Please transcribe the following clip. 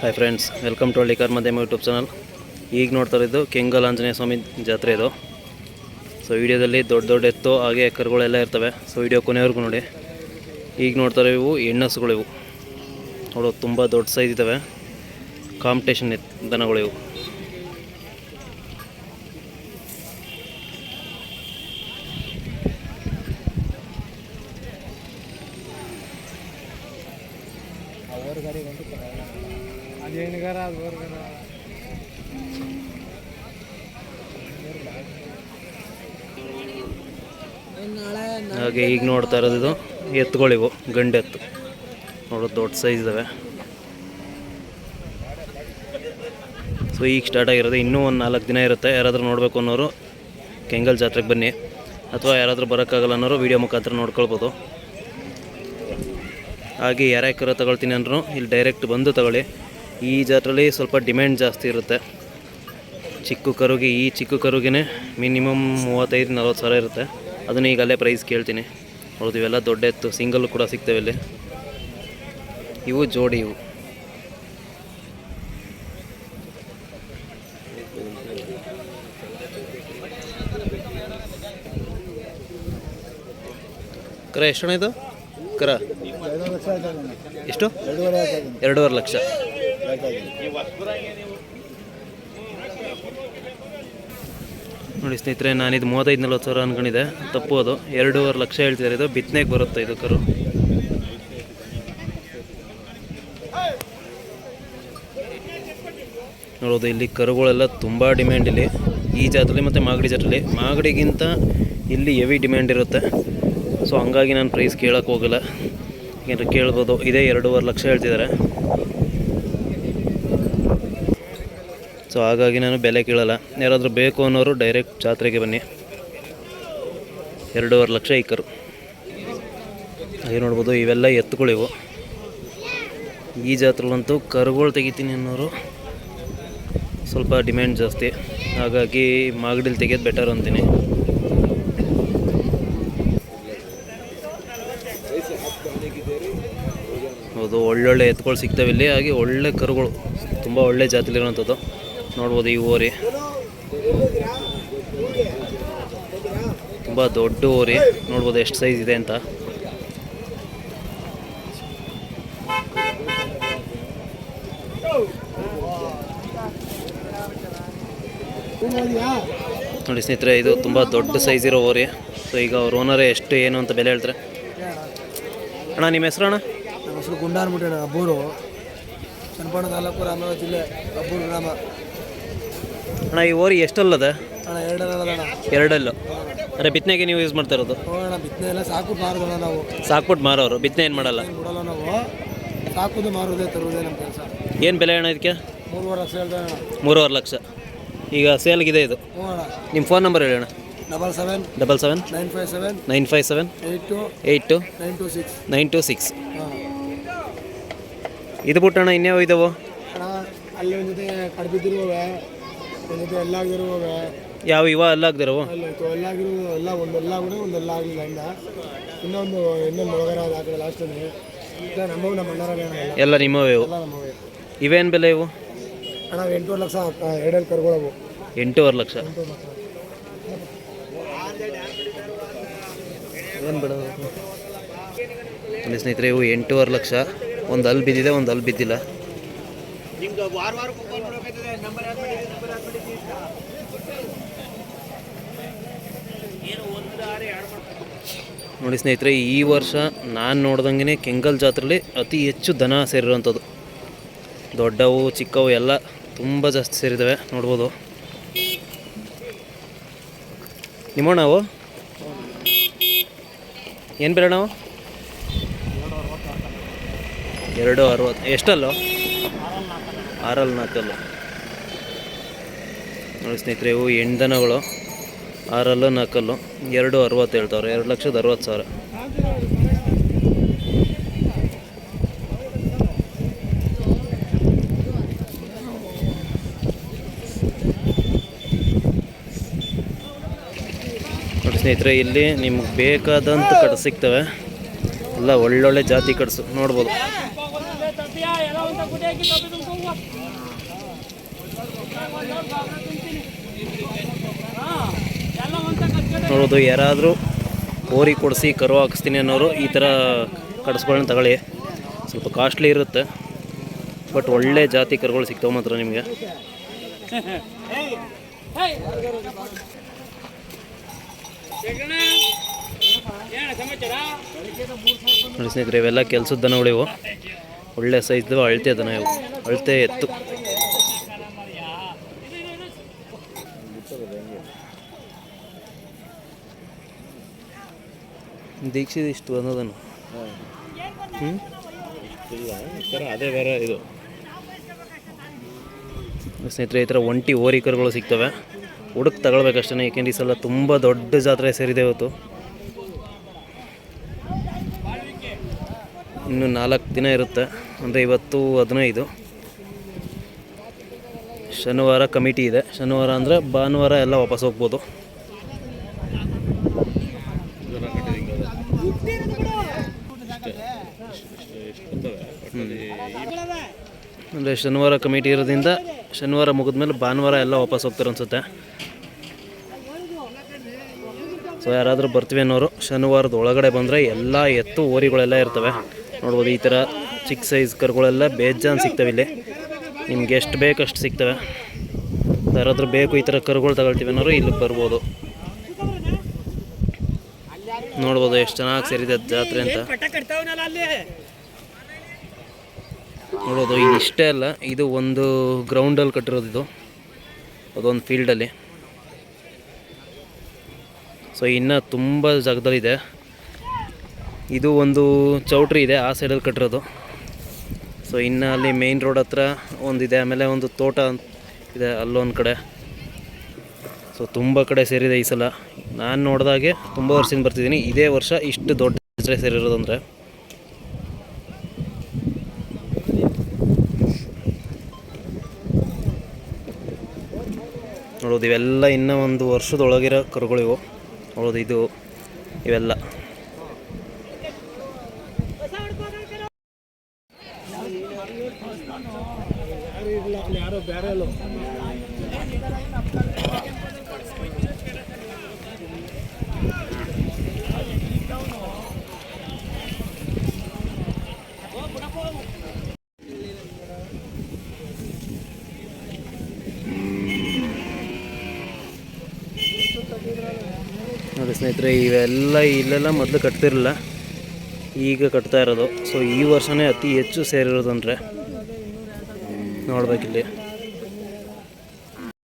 Hi friends welcome to Hallikar ಮಧ್ಯಮ YouTube channel ಈಗ ನೋಡ್ತಾ ಇರೋದು ಕೆಂಗಲ್ ಆಂಜನೇಯ ಸ್ವಾಮಿ ಜಾತ್ರೆ ಇದು. ಸೊ ವಿಡಿಯೋದಲ್ಲಿ ದೊಡ್ಡ ದೊಡ್ಡ ಎತ್ತು ಹಾಗೆ ಕರುಗಳೆಲ್ಲ ಇರ್ತವೆ. ಸೊ ವಿಡಿಯೋ ಕೊನೆವರೆಗೂ ನೋಡಿ. ಈಗ ನೋಡ್ತಾರೆ ಇವು ಹೆಣ್ಣಸುಗಳು ಇವು. ನೋಡೋ, ತುಂಬ ದೊಡ್ಡ ಸೈಜ್ ಇದ್ದಾವೆ ಕಾಂಪಿಟೇಷನ್ ದನಗಳು ಬಂದು ಅದೇನಿಗಾರ ಅದು ಹಾಗೆ ಈಗ ನೋಡ್ತಾ ಇರೋದು ಇದು. ಎತ್ತುಗಳಿವು ಗಂಡ ಎತ್ತು ನೋಡೋದು ದೊಡ್ಡ ಸೈಜ್ ಇದಾವೆ. ಸೊ ಈಗ ಸ್ಟಾರ್ಟ್ ಆಗಿರೋದು. ಇನ್ನೂ ಒಂದು ನಾಲ್ಕು ದಿನ ಇರುತ್ತೆ. ಯಾರಾದರೂ ನೋಡಬೇಕು ಅನ್ನೋರು ಕೆಂಗಲ್ ಜಾತ್ರೆಗೆ ಬನ್ನಿ. ಅಥವಾ ಯಾರಾದರೂ ಬರೋಕ್ಕಾಗಲ್ಲ ಅನ್ನೋರು ವೀಡಿಯೋ ಮುಖಾಂತರ ನೋಡ್ಕೊಳ್ಬೋದು. ಹಾಗೆ ಯಾರ್ಯಾಕೆ ಕರ ತಗೊಳ್ತೀನಿ ಅಂದ್ರೂ ಇಲ್ಲಿ ಡೈರೆಕ್ಟ್ ಬಂದು ತಗೊಳ್ಳಿ. ಈ ಜಾತ್ರೆಲಿ ಸ್ವಲ್ಪ ಡಿಮ್ಯಾಂಡ್ ಜಾಸ್ತಿ ಇರುತ್ತೆ. ಚಿಕ್ಕ ಕರುಗೆ, ಈ ಚಿಕ್ಕ ಕರುಗೆ ಮಿನಿಮಮ್ ಮೂವತ್ತೈದು, ನಲ್ವತ್ತು ಸಾವಿರ ಇರುತ್ತೆ. ಅದನ್ನು ಈಗ ಅಲ್ಲೇ ಪ್ರೈಸ್ ಕೇಳ್ತೀನಿ. ಹೌದು, ಇವೆಲ್ಲ ದೊಡ್ಡ ಎತ್ತು. ಸಿಂಗಲ್ ಕೂಡ ಸಿಗ್ತವೆ ಇಲ್ಲಿ. ಇವು ಜೋಡಿ ಇವು. ಕರ ಎಷ್ಟು ಇದು? ಕರ? ಎಷ್ಟು? ಎರಡೂವರೆ ಲಕ್ಷ ನೋಡಿ ಸ್ನೇಹಿತರೆ ನಾನಿದು ಮೂವತ್ತೈದು ನಲ್ವತ್ತು ಸಾವಿರ ಅನ್ಕೊಂಡಿದ್ದೆ. ತಪ್ಪು ಅದು. ಎರಡೂವರೆ ಲಕ್ಷ ಹೇಳ್ತಿದ್ದಾರೆ. ಇದು ಬಿತ್ತನೆಗೆ ಬರುತ್ತೆ ಇದು ಕರು. ನೋಡೋದು ಇಲ್ಲಿ ಕರುಗಳೆಲ್ಲ ತುಂಬ ಡಿಮ್ಯಾಂಡ್ ಇಲ್ಲಿ. ಈ ಜಾತ್ರೆಲಿ ಮತ್ತು ಮಾಗಡಿ ಜಾತ್ರೆಲಿ. ಮಾಗಡಿಗಿಂತ ಇಲ್ಲಿ ಹೆವಿ ಡಿಮ್ಯಾಂಡ್ ಇರುತ್ತೆ. ಸೊ ಹಂಗಾಗಿ ನಾನು ಪ್ರೈಸ್ ಕೇಳೋಕ್ಕೆ ಹೋಗಲ್ಲ. ಏನಾರು ಕೇಳ್ಬೋದು. ಇದೇ ಎರಡೂವರೆ ಲಕ್ಷ ಹೇಳ್ತಿದ್ದಾರೆ. ಸೊ ಹಾಗಾಗಿ ನಾನು ಬೆಲೆ ಕೇಳಲ್ಲ. ಯಾರಾದರೂ ಬೇಕು ಅನ್ನೋರು ಡೈರೆಕ್ಟ್ ಜಾತ್ರೆಗೆ ಬನ್ನಿ. ಎರಡೂವರೆ ಲಕ್ಷ ಇಕ್ಕರು. ಕರು ಹಾಗೆ ನೋಡ್ಬೋದು, ಇವೆಲ್ಲ ಎತ್ತುಗಳಿವು. ಈ ಜಾತ್ರೆಲಂತೂ ಕರುಗಳು ತೆಗಿತೀನಿ ಅನ್ನೋರು ಸ್ವಲ್ಪ ಡಿಮ್ಯಾಂಡ್ ಜಾಸ್ತಿ. ಹಾಗಾಗಿ ಮಾಗಡಿಲಿ ತೆಗೆಯೋದು ಬೆಟರ್ ಅಂತೀನಿ. ಹೌದು ಒಳ್ಳೊಳ್ಳೆ ಸಿಗ್ತವೆ ಇಲ್ಲಿ. ಹಾಗೆ ಒಳ್ಳೆ ಕರುಗಳು, ತುಂಬ ಒಳ್ಳೆ ಜಾತಿಲಿರುವಂಥದ್ದು. ನೋಡ್ಬೋದು ಈ ಓರಿ. ತುಂಬ ದೊಡ್ಡ ಓರಿ. ನೋಡ್ಬೋದು ಎಷ್ಟು ಸೈಜ್ ಇದೆ ಅಂತ. ನೋಡಿ ಸ್ನೇಹಿತರೆ, ಇದು ತುಂಬ ದೊಡ್ಡ ಸೈಜ್ ಇರೋ ಓರಿ. ಸೊ ಈಗ ಅವ್ರ ಓನರೇ ಎಷ್ಟು, ಏನು ಅಂತ ಬೆಲೆ ಹೇಳ್ತಾರೆ. ಅಣ್ಣ, ನಿಮ್ಮ ಹೆಸರು ಅಣ್ಣ? ಹೆಸರು ಗುಂಡ ಅಂದ್ಬಿಟ್ಟು ಅಬ್ಬೂರು. ಚನ್ನಪಣ ತಾಲೂಕು ರಾಮನಗರ ಜಿಲ್ಲೆ ಅಬ್ಬೂರು ಗ್ರಾಮ. ಅಣ್ಣ ಈ ಓರಿ ಎಷ್ಟಲ್ಲದ? ಅಣ್ಣ ಎರಡಲ್ಲ ಎರಡಲ್ಲು. ಅಂದರೆ ಬಿತ್ತನೆಗೆ ನೀವು ಯೂಸ್ ಮಾಡ್ತಾ ಇರೋದು ಅಣ್ಣ ಬಿತ್ತನೆ ಎಲ್ಲ ಸಾಕು ಮಾರೋದಣ್ಣ ನಾವು. ಸಾಕ್ಬಿಟ್ಟು ಮಾರೋರು ಬಿತ್ತನೆ ಏನು ಮಾಡಲ್ಲ? ಏನು ಬಿಡಲ್ಲ ನಾವು. ಸಾಕುದು ಮಾರೋದೇ ತರುವುದೇ ನಮ್ಮ ಕೆಲಸ. ಏನು ಬೆಲೆ ಅಣ್ಣ ಇದಕ್ಕೆ? ಮೂರುವರೆ ಲಕ್ಷ ಹೇಳ್ತಾನೆ ಅಣ್ಣ. ಮೂರುವರೆ ಲಕ್ಷ. ಈಗ ಸೇಲ್ಗಿದೆ ಇದು. ಹ್ಞೂ ಅಣ್ಣ. ನಿಮ್ಮ ಫೋನ್ ನಂಬರ್ ಹೇಳಿ ಅಣ್ಣ. Double seven double seven nine five seven nine five seven eight two eight two nine two six. Nine two six. ಇದು ಬಿಟ್ಟು ಅಣ್ಣ ಇನ್ಯಾವ ಇದಾವು? ಅಣ್ಣ ಅಲ್ಲಿ ಒಂದು ಜೊತೆ ಕಡ್ಬಿದ್ದಿರುವವೆ ಒಂದು ಜೊತೆ ಎಲ್ಲಾಗಿರುವವೆ ಯಾವ ಇವ ಅಲ್ಲ ಆಗ್ದಿರವು ಎಲ್ಲ ಎಲ್ಲ ಒಂದು ಎಲ್ಲ ಕೂಡ ಒಂದು ಎಲ್ಲ ಆಗಲಿಲ್ಲ ಇಂದ ಇನ್ನೊಂದು ಇನ್ನೊಂದು ಆ ಕಡೆ ಲಾಸ್ಟಲ್ಲಿ ಇಲ್ಲ ನಮ್ಮವು ನಮ್ಮ ಎಲ್ಲ. ಎಲ್ಲ ನಿಮ್ಮವೇ ಇವು? ಎಲ್ಲ ನಮ್ಮವೇ. ಇವೇನು ಬೆಲೆ ಇವು? ಅಣ್ಣ ಎಂಟೂವರೆ ಲಕ್ಷ ಎರಡಲ್ಲಿ ಕರ್ಕೊಳ್ಳವು. ಎಂಟೂವರೆ ಲಕ್ಷ. ಏನು ಬಿಡ ಸ್ನೇಹಿತರೆ ಇವು ಎಂಟೂವರೆ ಲಕ್ಷ. ಒಂದು ಅಲ್ಲಿ ಬಿದ್ದಿದೆ ಒಂದು ಅಲ್ಲಿ ಬಿದ್ದಿಲ್ಲ. ನೋಡಿ ಸ್ನೇಹಿತರೆ ಈ ವರ್ಷ ನಾನು ನೋಡ್ದಂಗೆ ಕೆಂಗಲ್ ಜಾತ್ರೆಲಿ ಅತಿ ಹೆಚ್ಚು ದನ ಸೇರಿರುವಂಥದ್ದು ದೊಡ್ಡವು ಚಿಕ್ಕವು ಎಲ್ಲ ತುಂಬ ಜಾಸ್ತಿ ಸೇರಿದ್ದಾವೆ ನೋಡ್ಬೋದು. ನಿಮ್ಮಣ್ಣವು? ಏನು ಬೇಡ ನಾವು ಎರಡು ಅರವತ್ತು. ಎಷ್ಟಲ್ಲೋ? ಆರಲ್ಲಿ ನಾಲ್ಕಲ್ಲು ನೋಡಿ ಸ್ನೇಹಿತರೆ, ಇವು ಎಂಟು ಆರಲ್ಲು, ನಾಲ್ಕಲ್ಲು. ಎರಡು ಅರವತ್ತು ಹೇಳ್ತಾವ್ರೆ. ಎರಡು ಲಕ್ಷದ ಅರವತ್ತು ಸಾವಿರ. ನೋಡಿ ಸ್ನೇಹಿತರೆ, ಇಲ್ಲಿ ನಿಮ್ಗೆ ಬೇಕಾದಂಥ ಕಡೆ ಸಿಗ್ತವೆ. ಎಲ್ಲ ಒಳ್ಳೊಳ್ಳೆ ಜಾತಿ ಕಡಸು. ನೋಡ್ಬೋದು. ನೋಡೋದು, ಯಾರಾದರೂ ಓರಿ ಕೊಡಿಸಿ, ಕರು ಹಾಕಿಸ್ತೀನಿ ಅನ್ನೋರು ಈ ಥರ ಕಡಸ್ಗಳನ್ನ ತಗೊಳ್ಳಿ. ಸ್ವಲ್ಪ ಕಾಸ್ಟ್ಲಿ ಇರುತ್ತೆ. ಬಟ್ ಒಳ್ಳೆ ಜಾತಿ ಕರುಗಳು ಸಿಗ್ತಾವೆ ಮಾತ್ರ ನಿಮಗೆ. ಸ್ನೇಹಿತರೆ, ಇವೆಲ್ಲ ಕೆಲಸದ ದನಗಳು ಇವು ಒಳ್ಳೆ ಸೈಜ್ದು ಅಳತೆ ದನ ಇವು ಅಳತೆ ಎತ್ತು. ದೀಕ್ಷಿತ್ ಇಷ್ಟು ಅನ್ನೋದನ್ನು. ಅದೇ ಬೇರೆ ಇದು ಸ್ನೇಹಿತರೆ, ಈ ಥರ ಒಂಟಿ ಓರಿಕರುಗಳು ಸಿಗ್ತವೆ. ಹುಡುಕ್ ತಗೊಳ್ಬೇಕಷ್ಟೇ ಏಕೆಂದ್ರೆ ಈ ತುಂಬ ದೊಡ್ಡ ಜಾತ್ರೆ ಸೇರಿದೆ ಇವತ್ತು. ಇನ್ನು ನಾಲ್ಕು ದಿನ ಇರುತ್ತೆ. ಅಂದರೆ ಇವತ್ತು ಹದಿನೈದು. ಶನಿವಾರ ಕಮಿಟಿ ಇದೆ. ಶನಿವಾರ ಅಂದರೆ ಭಾನುವಾರ ಎಲ್ಲ ವಾಪಸ್ ಹೋಗ್ಬೋದು. ಅಂದರೆ ಶನಿವಾರ ಕಮಿಟಿ ಇರೋದ್ರಿಂದ ಶನಿವಾರ ಮುಗಿದ್ಮೇಲೆ ಭಾನುವಾರ ಎಲ್ಲ ವಾಪಸ್ ಹೋಗ್ತಾರೆ ಅನಿಸುತ್ತೆ. ಸೊ ಯಾರಾದರೂ ಬರ್ತೀವಿ ಅನ್ನೋರು ಶನಿವಾರದ ಒಳಗಡೆ ಬಂದರೆ ಎಲ್ಲ ಎತ್ತು ಓರಿಗಳೆಲ್ಲ ಇರ್ತವೆ. ನೋಡ್ಬೋದು ಈ ಥರ ಚಿಕ್ಕ ಸೈಜ್ ಕರುಗಳೆಲ್ಲ ಬೇಜಾನ್ ಸಿಗ್ತವೆ ಇಲ್ಲಿ. ನಿಮ್ಗೆ ಎಷ್ಟು ಬೇಕು ಅಷ್ಟು ಸಿಗ್ತವೆ. ಯಾರಾದರೂ ಬೇಕು ಈ ಥರ ಕರುಗಳು ತಗೊಳ್ತೀವಿ ಅನ್ನೋರು ಇಲ್ಲಿ ಬರ್ಬೋದು. ನೋಡ್ಬೋದು ಎಷ್ಟು ಚೆನ್ನಾಗಿ ಸೇರಿದೆ ಜಾತ್ರೆ ಅಂತ. ನೋಡೋದು ಇದು ಇಷ್ಟೇ ಅಲ್ಲ, ಇದು ಒಂದು ಗ್ರೌಂಡಲ್ಲಿ ಕಟ್ಟಿರೋದು ಇದು. ಅದೊಂದು ಫೀಲ್ಡಲ್ಲಿ ಸೊ ಇನ್ನೂ ತುಂಬ ಜಾಗದಲ್ಲಿದೆ. ಇದು ಒಂದು ಚೌಟ್ರಿ ಇದೆ, ಆ ಸೈಡಲ್ಲಿ ಕಟ್ಟಿರೋದು. ಸೊ ಇನ್ನು ಅಲ್ಲಿ ಮೇಯ್ನ್ ರೋಡ್ ಹತ್ರ ಒಂದಿದೆ, ಆಮೇಲೆ ಒಂದು ತೋಟ ಇದೆ ಅಲ್ಲೊಂದು ಕಡೆ. ಸೊ ತುಂಬ ಕಡೆ ಸೇರಿದೆ ಈ ಸಲ. ನಾನು ನೋಡಿದಾಗೆ ತುಂಬ ವರ್ಷದಿಂದ ಬರ್ತಿದ್ದೀನಿ. ಇದೇ ವರ್ಷ ಇಷ್ಟು ದೊಡ್ಡ ಜಾತ್ರೆ ಸೇರಿರೋದು ಅಂದರೆ. ನೋಡೋದು, ಇವೆಲ್ಲ ಇನ್ನೂ ಒಂದು ವರ್ಷದೊಳಗಿರೋ ಕರುಗಳಿವು ನೋಡೋದು, ಇದು ಇವೆಲ್ಲ. ನೋಡಿ ಸ್ನೇಹಿತರೆ, ಇವೆಲ್ಲ ಇಲ್ಲೆಲ್ಲ ಮೊದಲು ಕಟ್ತಿರಲಿಲ್ಲ. ಈಗ ಕಟ್ತಾ ಇರೋದು. ಸೊ ಈ ವರ್ಷನೇ ಅತಿ ಹೆಚ್ಚು ಸೇರಿರೋದು ಅಂದರೆ ನೋಡ್ಬೇಕಿಲ್ಲಿ.